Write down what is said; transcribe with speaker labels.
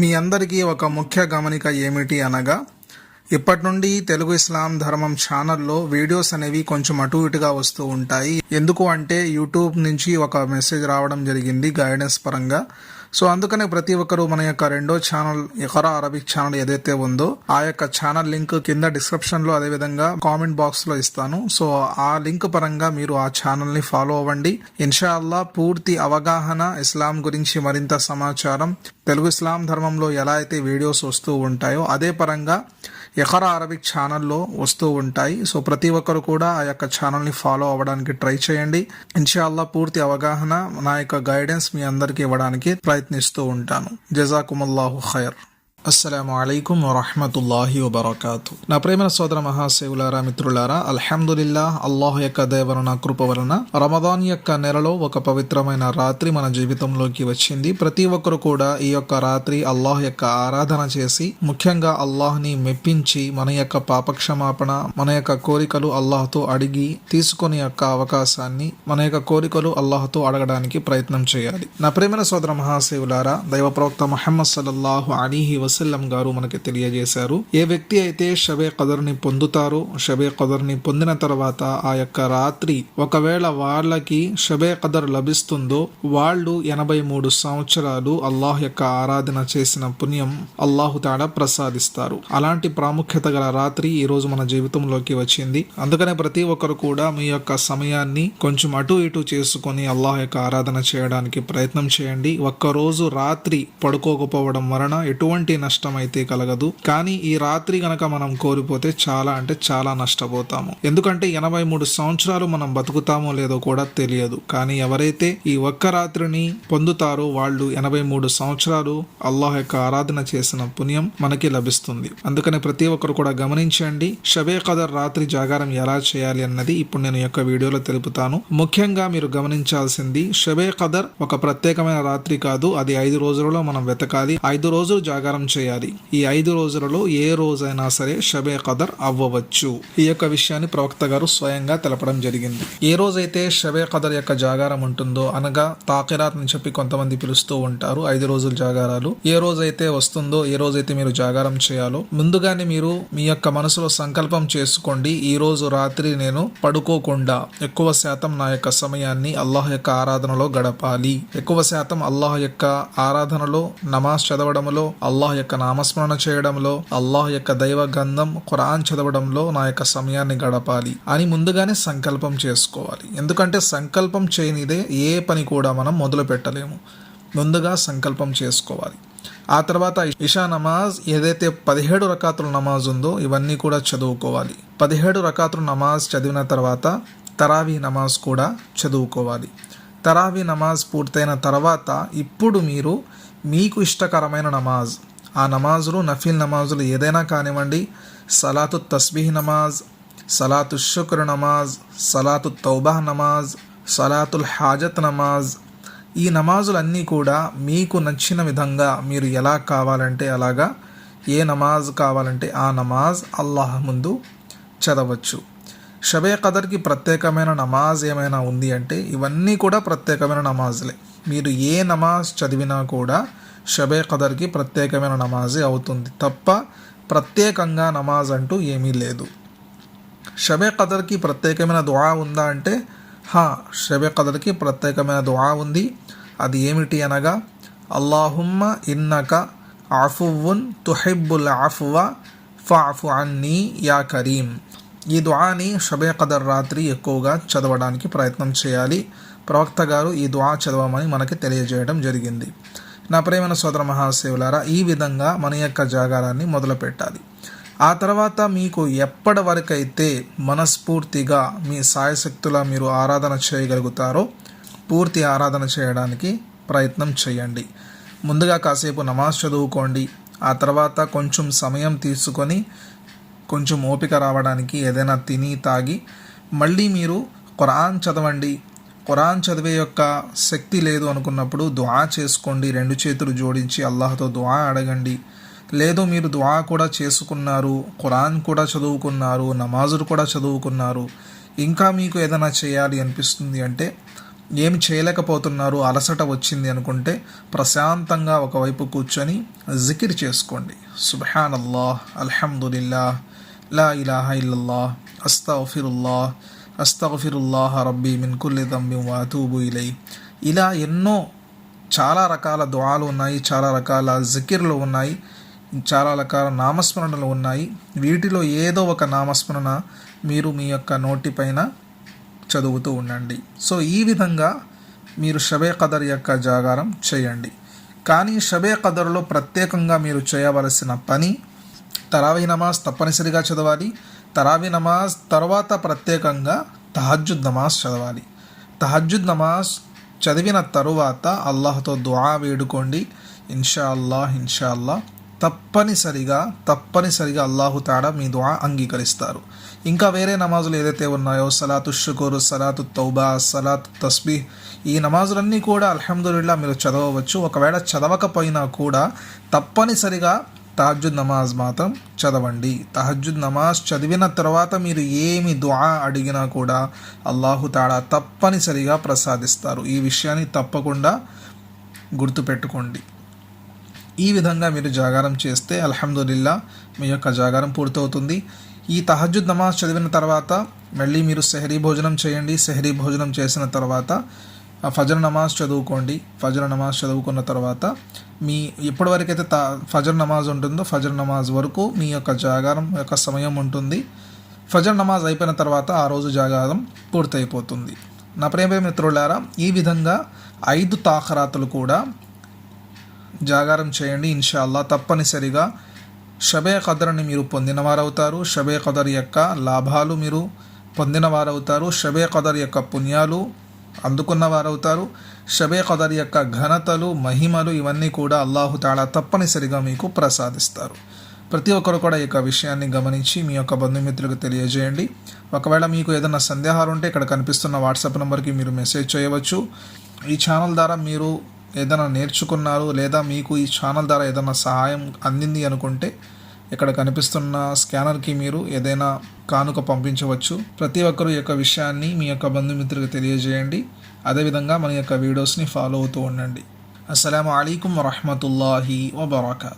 Speaker 1: మీ అందరికీ ఒక ముఖ్య గమనిక ఏమిటి అనగా ఇప్పటి నుండి తెలుగు ఇస్లాం ధర్మం ఛానల్లో వీడియోస్ అనేవి కొంచెం అటు ఇటుగా వస్తూ ఉంటాయి. ఎందుకు అంటే యూట్యూబ్ నుంచి ఒక మెసేజ్ రావడం జరిగింది గైడెన్స్ పరంగా. సో అందుకనే ప్రతి ఒక్కరూ మన యొక్క రెండో ఛానల్ ఎకరా అరబిక్ ఛానల్ ఏదైతే ఉందో ఆ యొక్క ఛానల్ లింక్ కింద డిస్క్రిప్షన్లో అదే విధంగా కామెంట్ బాక్స్లో ఇస్తాను. సో ఆ లింక్ పరంగా మీరు ఆ ఛానల్ని ఫాలో అవ్వండి. ఇన్షాల్లా పూర్తి అవగాహన ఇస్లాం గురించి మరింత సమాచారం తెలుగు ఇస్లాం ధర్మంలో ఎలా అయితే వీడియోస్ వస్తూ ఉంటాయో అదే పరంగా ఎకరా అరబిక్ ఛానల్లో వస్తూ ఉంటాయి. సో ప్రతి ఒక్కరు కూడా ఆ యొక్క ఛానల్ని ఫాలో అవ్వడానికి ట్రై చేయండి. ఇన్షాల్లా పూర్తి అవగాహన నా యొక్క గైడెన్స్ మీ అందరికీ ఇవ్వడానికి ప్రయత్నిస్తూ ఉంటాను. జజాకుమల్లాహు ఖైర్. అస్సలం అయికం వరహమతుల్లాహి వబర్కాతు. నా ప్రేమ సోదర మహాశివులారా మిత్రులారా అల్హమ్దుల్లా అల్లాహ్ యొక్క దేవరణ కృప వలన రమదాన్ యొక్క నెలలో ఒక పవిత్రమైన రాత్రి మన జీవితంలోకి వచ్చింది. ప్రతి ఒక్కరు కూడా ఈ యొక్క రాత్రి అల్లాహ్ యొక్క ఆరాధన చేసి ముఖ్యంగా అల్లాహ్ని మెప్పించి మన యొక్క పాపక్షమాపణ మన యొక్క కోరికలు అల్లాహ్తో అడిగి తీసుకొని యొక్క అవకాశాన్ని మన యొక్క కోరికలు అల్లాహ్తో అడగడానికి ప్రయత్నం చేయాలి. నా ప్రేమ సోదర మహాశివులారా దైవ ప్రవక్త మహమ్మద్ సల్లల్లాహు అలీహి వసల్లం గారు మనకి తెలియజేశారు. ఏ వ్యక్తి అయితే షబే కదర్ని పొందుతారో షబే కదర్ని పొందిన తర్వాత ఆ యొక్క రాత్రి ఒకవేళ వాళ్ళకి షబే కదర్ లభిస్తుందో వాళ్ళు ఎనభై మూడు సంవత్సరాలు అల్లాహ్ యొక్క ఆరాధన చేసిన పుణ్యం అల్లాహు తాడా ప్రసాదిస్తారు. అలాంటి ప్రాముఖ్యత గల రాత్రి ఈ రోజు మన జీవితంలోకి వచ్చింది. అందుకనే ప్రతి ఒక్కరు కూడా మీ యొక్క సమయాన్ని కొంచెం అటు ఇటు చేసుకొని అల్లాహ్ యొక్క ఆరాధన చేయడానికి ప్రయత్నం చేయండి. ఒక్కరోజు రాత్రి పడుకోకపోవడం వలన ఎటువంటి నష్టం అయితే కలగదు. కానీ ఈ రాత్రి గనక మనం కోల్పోతే చాలా అంటే చాలా నష్టపోతాము. ఎందుకంటే ఎనభై మూడు సంవత్సరాలు మనం బతుకుతామో లేదో కూడా తెలియదు. కానీ ఎవరైతే ఈ ఒక్క రాత్రిని పొందుతారో వాళ్ళు ఎనభై మూడు సంవత్సరాలు అల్లాహ్ యొక్క ఆరాధన చేసిన పుణ్యం మనకి లభిస్తుంది. అందుకని ప్రతి ఒక్కరు కూడా గమనించండి షబే కదర్ రాత్రి జాగారం ఎలా చేయాలి అన్నది ఇప్పుడు నేను యొక్క వీడియోలో తెలుపుతాను. ముఖ్యంగా మీరు గమనించాల్సింది షబే కదర్ ఒక ప్రత్యేకమైన రాత్రి కాదు అది ఐదు రోజులలో మనం వెతకాలి. ఐదు రోజులు జాగారం చేయాలి. ఈ ఐదు రోజులలో ఏ రోజైనా సరే షబే కదర్ అవ్వవచ్చు. ఈ యొక్క విషయాన్ని ప్రవక్త గారు స్వయంగా తెలపడం జరిగింది. ఏ రోజైతే షబే కదర్ యొక్క జాగారం ఉంటుందో అనగా తాకిరాత్ అని చెప్పి కొంతమంది పిలుస్తూ ఉంటారు ఐదు రోజుల జాగారాలు. ఏ రోజైతే వస్తుందో ఏ రోజైతే మీరు జాగారం చేయాలో ముందుగానే మీరు మీ యొక్క మనసులో సంకల్పం చేసుకోండి ఈ రోజు రాత్రి నేను పడుకోకుండా ఎక్కువ శాతం నా యొక్క సమయాన్ని అల్లాహ్ యొక్క ఆరాధనలో గడపాలి. ఎక్కువ శాతం అల్లాహ్ యొక్క ఆరాధనలో నమాజ్ చదవడంలో అల్లాహ్ యొక్క నామస్మరణ చేయడంలో అల్లాహ్ యొక్క దైవ గంధం ఖురాన్ చదవడంలో నా యొక్క సమయాన్ని గడపాలి అని ముందుగానే సంకల్పం చేసుకోవాలి. ఎందుకంటే సంకల్పం చేయనిదే ఏ పని కూడా మనం మొదలు పెట్టలేము. ముందుగా సంకల్పం చేసుకోవాలి. ఆ తర్వాత ఇషా నమాజ్ ఏదైతే పదిహేడు రకాతుల నమాజ్ ఉందో ఇవన్నీ కూడా చదువుకోవాలి. పదిహేడు రకాతుల నమాజ్ చదివిన తర్వాత తరావీ నమాజ్ కూడా చదువుకోవాలి. తరావీ నమాజ్ పూర్తయిన తర్వాత ఇప్పుడు మీరు మీకు ఇష్టకరమైన నమాజ్ ఆ నమాజులు నఫీల్ నమాజులు ఏదైనా కానివ్వండి సలాతు తస్బీహ్ నమాజ్ సలాతు శుక్ర్ నమాజ్ సలాతు తౌబాహ్ నమాజ్ సలాతుల్ హాజత్ నమాజ్ ఈ నమాజులన్నీ కూడా మీకు నచ్చిన విధంగా మీరు ఎలా కావాలంటే అలాగా ఏ నమాజ్ కావాలంటే ఆ నమాజ్ అల్లాహ్ ముందు చదవచ్చు. షబే కదర్కి ప్రత్యేకమైన నమాజ్ ఏమైనా ఉంది అంటే ఇవన్నీ కూడా ప్రత్యేకమైన నమాజులే. మీరు ఏ నమాజ్ చదివినా కూడా షబే కదర్కి ప్రత్యేకమైన నమాజే అవుతుంది. తప్ప ప్రత్యేకంగా నమాజ్ అంటూ ఏమీ లేదు. షబే కదర్కి ప్రత్యేకమైన దువా ఉందా అంటే హా షబే కదర్కి ప్రత్యేకమైన దువా ఉంది. అది ఏమిటి అనగా అల్లాహుమ్మ ఇన్నక ఆఫువున్ తుహిబ్బుల్ ఆఫువా ఫాఫు అన్నీ యా కరీం. ఈ దుఆని షబే కదర్ రాత్రి ఎక్కువగా చదవడానికి ప్రయత్నం చేయాలి. ప్రవక్త గారు ఈ దుఆ చదవమని మనకి తెలియజేయడం జరిగింది. నా ప్రేమైన సోదర మహాశివులారా ఈ విధంగా మన యొక్క జాగారాన్ని మొదలుపెట్టాలి. ఆ తర్వాత మీకు ఎప్పటి వరకైతే మనస్ఫూర్తిగా మీ సాయశక్తుల మీరు ఆరాధన చేయగలుగుతారో పూర్తి ఆరాధన చేయడానికి ప్రయత్నం చేయండి. ముందుగా కాసేపు నమాజ్ చదువుకోండి. ఆ తర్వాత కొంచెం సమయం తీసుకొని కొంచెం ఓపిక రావడానికి ఏదైనా తిని తాగి మళ్ళీ మీరు ఖురాన్ చదవండి. ఖురాన్ చదివే యొక్క శక్తి లేదు అనుకున్నప్పుడు దుఆ చేసుకోండి. రెండు చేతులు జోడించి అల్లాహ్తో దుఆ అడగండి. లేదు మీరు దుఆ కూడా చేసుకున్నారు ఖురాన్ కూడా చదువుకున్నారు నమాజులు కూడా చదువుకున్నారు. ఇంకా మీకు ఏదైనా చేయాలి అనిపిస్తుంది అంటే ఏమి చేయలేకపోతున్నారు అలసట వచ్చింది అనుకుంటే ప్రశాంతంగా ఒకవైపు కూర్చొని జికిర్ చేసుకోండి. సుబ్హాన్ అల్లాహ్ అల్హమ్దుల్లా లా ఇలాహ ఇల్లల్లా అస్తఫిరుల్లా అస్తగఫిరుల్లాహ రబ్బీ మిన్ కుల్లి దంబి వాతూబు ఇలై. ఇలా ఎన్నో చాలా రకాల దువాలు ఉన్నాయి చాలా రకాల జికిర్లు ఉన్నాయి చాలా రకాల నామస్మరణలు ఉన్నాయి. వీటిలో ఏదో ఒక నామస్మరణ మీరు మీ యొక్క నోటిపైన చదువుతూ ఉండండి. సో ఈ విధంగా మీరు షబే కదర్ యొక్క జాగారం చేయండి. కానీ షబే కదర్లో ప్రత్యేకంగా మీరు చేయవలసిన పని తరావీ నమాజ్ తప్పనిసరిగా చదవాలి. తరావీ నమాజ్ తర్వాత ప్రత్యేకంగా తహజ్జుద్ నమాజ్ చదవాలి. తహజ్జుద్ నమాజ్ చదివిన తరువాత అల్లాహ్తో దుఆ వేడుకోండి. ఇన్షా అల్లాహ్ ఇన్షా అల్లాహ్ తప్పనిసరిగా తప్పనిసరిగా అల్లాహు తేడా మీ దుఆ అంగీకరిస్తారు. ఇంకా వేరే నమాజులు ఏదైతే ఉన్నాయో సలాతు షుకూరు సలాతు తౌబా సలాతు తస్బీహ్ ఈ నమాజులన్నీ కూడా అల్హమ్దుల్లా మీరు చదవవచ్చు. ఒకవేళ చదవకపోయినా కూడా తప్పనిసరిగా తహజుద్ నమాజ్ మాత్రం చదవండి. తహజ్జుద్ నమాజ్ చదివిన తర్వాత మీరు ఏమి దుఆ అడిగినా కూడా అల్లాహు తాడా తప్పనిసరిగా ప్రసాదిస్తారు. ఈ విషయాన్ని తప్పకుండా గుర్తుపెట్టుకోండి. ఈ విధంగా మీరు జాగారం చేస్తే అల్హమ్దుల్లా మీ యొక్క జాగారం పూర్తవుతుంది. ఈ తహజుద్ నమాజ్ చదివిన తర్వాత మళ్ళీ మీరు సెహరీ భోజనం చేయండి. సెహరీ భోజనం చేసిన తర్వాత ఫజర్ నమాజ్ చదువుకోండి. ఫజర్ నమాజ్ చదువుకున్న తర్వాత మీ ఎప్పటి వరకైతే తా ఫజర్ నమాజ్ ఉంటుందో ఫజర్ నమాజ్ వరకు మీ యొక్క జాగారం యొక్క సమయం ఉంటుంది. ఫజర్ నమాజ్ అయిపోయిన తర్వాత ఆ రోజు జాగారం పూర్తయిపోతుంది. నా ప్రేమ మిత్రులారా ఈ విధంగా ఐదు తాఖరాతులు కూడా జాగారం చేయండి ఇన్షాల్లా. తప్పనిసరిగా షబే కదర్ని మీరు పొందినవారవుతారు. షబే కదర్ యొక్క లాభాలు మీరు పొందినవారవుతారు. షబే కదర్ యొక్క పుణ్యాలు అందుకున్న వారవుతారు. షబే కదర్ యొక్క ఘనతలు మహిమలు ఇవన్నీ కూడా అల్లాహు తాళా తప్పనిసరిగా మీకు ప్రసాదిస్తారు. ప్రతి ఒక్కరు కూడా ఈ యొక్క విషయాన్ని గమనించి మీ యొక్క బంధుమిత్రులకు తెలియజేయండి. ఒకవేళ మీకు ఏదైనా సందేహాలు ఉంటే ఇక్కడ కనిపిస్తున్న వాట్సాప్ నెంబర్కి మీరు మెసేజ్ చేయవచ్చు. ఈ ఛానల్ ద్వారా మీరు ఏదైనా నేర్చుకున్నారు లేదా మీకు ఈ ఛానల్ ద్వారా ఏదైనా సహాయం అందింది అనుకుంటే ఇక్కడ కనిపిస్తున్న స్కానర్కి మీరు ఏదైనా కానుక పంపించవచ్చు. ప్రతి ఒక్కరు యొక్క విషయాన్ని మీ యొక్క బంధుమిత్రులకు తెలియజేయండి. అదేవిధంగా మన యొక్క వీడియోస్ని ఫాలో అవుతూ ఉండండి. అస్సలం అయికం వరహమతుల్లాహి వబర్కాతు.